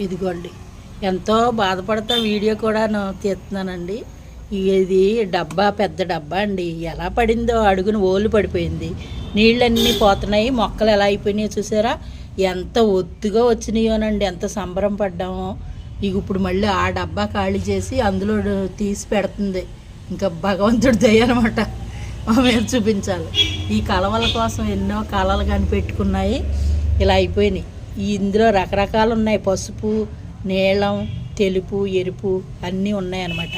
ఇదిగోండి. ఎంతో బాధపడతా వీడియో కూడా తీస్తున్నానండి. ఇది డబ్బా పెద్ద డబ్బా అండి. ఎలా పడిందో అడుగున ఓళ్ళు పడిపోయింది. నీళ్ళన్నీ పోతున్నాయి. మొక్కలు ఎలా అయిపోయినాయో చూసారా? ఎంత ఒత్తుగా వచ్చినాయోనండి. ఎంత సంబరం పడ్డామో. ఇక ఇప్పుడు మళ్ళీ ఆ డబ్బా ఖాళీ చేసి అందులో తీసి పెడుతుంది. ఇంకా భగవంతుడి దయ అనమాట చూపించాలి. ఈ కలవల కోసం ఎన్నో కళలు కనిపెట్టుకున్నాయి ఇలా అయిపోయినాయి. ఇందులో రకరకాలు ఉన్నాయి పసుపు నీలం తెలుపు ఎరుపు అన్నీ ఉన్నాయన్నమాట.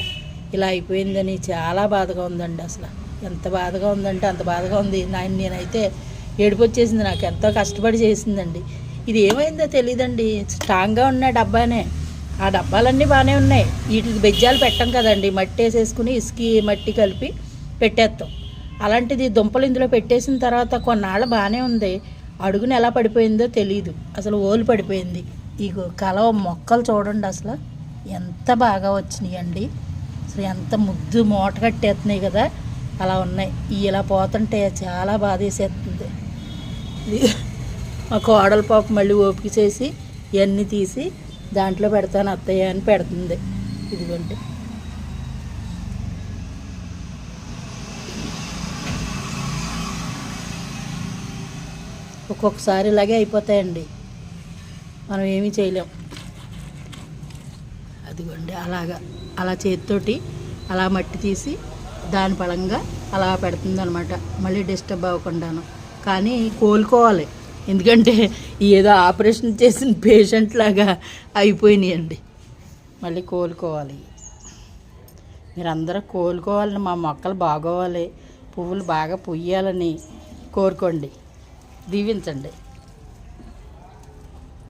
ఇలా అయిపోయిందని చాలా బాధగా ఉందండి అసలు. ఎంత బాధగా ఉందంటే అంత బాధగా ఉంది. నాయన నేనైతే ఏడుపు వచ్చేసింది నాకు ఎంతో కష్టపడి చేసిందండి. ఇది ఏమైందో తెలియదండి స్ట్రాంగ్గా ఉన్న డబ్బానే. ఆ డబ్బాలన్నీ బాగానే ఉన్నాయి. వీటికి బెజ్జాలు పెట్టం కదండి. మట్టి వేసేసుకుని ఇసుకి మట్టి కలిపి పెట్టేస్తాం. అలాంటిది దుంపలు ఇందులో పెట్టేసిన తర్వాత కొన్నాళ్ళు బాగానే ఉంది. అడుగున ఎలా పడిపోయిందో తెలియదు అసలు ఓలు పడిపోయింది. ఇగో కలవ మొక్కలు చూడండి అసలు. ఎంత బాగా వచ్చినాయి అండి అసలు ఎంత ముద్దు మూట కట్టేస్తున్నాయి కదా. అలా ఉన్నాయి. ఇలా పోతుంటే చాలా బాధ వేసేస్తుంది. ఆ మా కోడల పాప మళ్ళీ ఓపిక చేసి ఇవన్నీ తీసి దాంట్లో పెడతాను అత్తయ్య అని పెడుతుంది. ఇదిగోండి. ఒక్కొక్కసారి ఇలాగే అయిపోతాయండి. మనం ఏమీ చేయలేం. అదిగోండి అలాగా. అలా చేతితోటి అలా మట్టి తీసి దాని పళంగా అలా పెడుతుందనమాట మళ్ళీ డిస్టర్బ్ అవ్వకుండాను. కానీ కోలుకోవాలి. ఎందుకంటే ఏదో ఆపరేషన్ చేసిన పేషెంట్ లాగా అయిపోయినాయండి. మళ్ళీ కోలుకోవాలి. మీరందరూ కోలుకోవాలని మా మొక్కలు బాగోవాలి. పువ్వులు బాగా పుయ్యాలని కోరుకోండి. దీవించండి.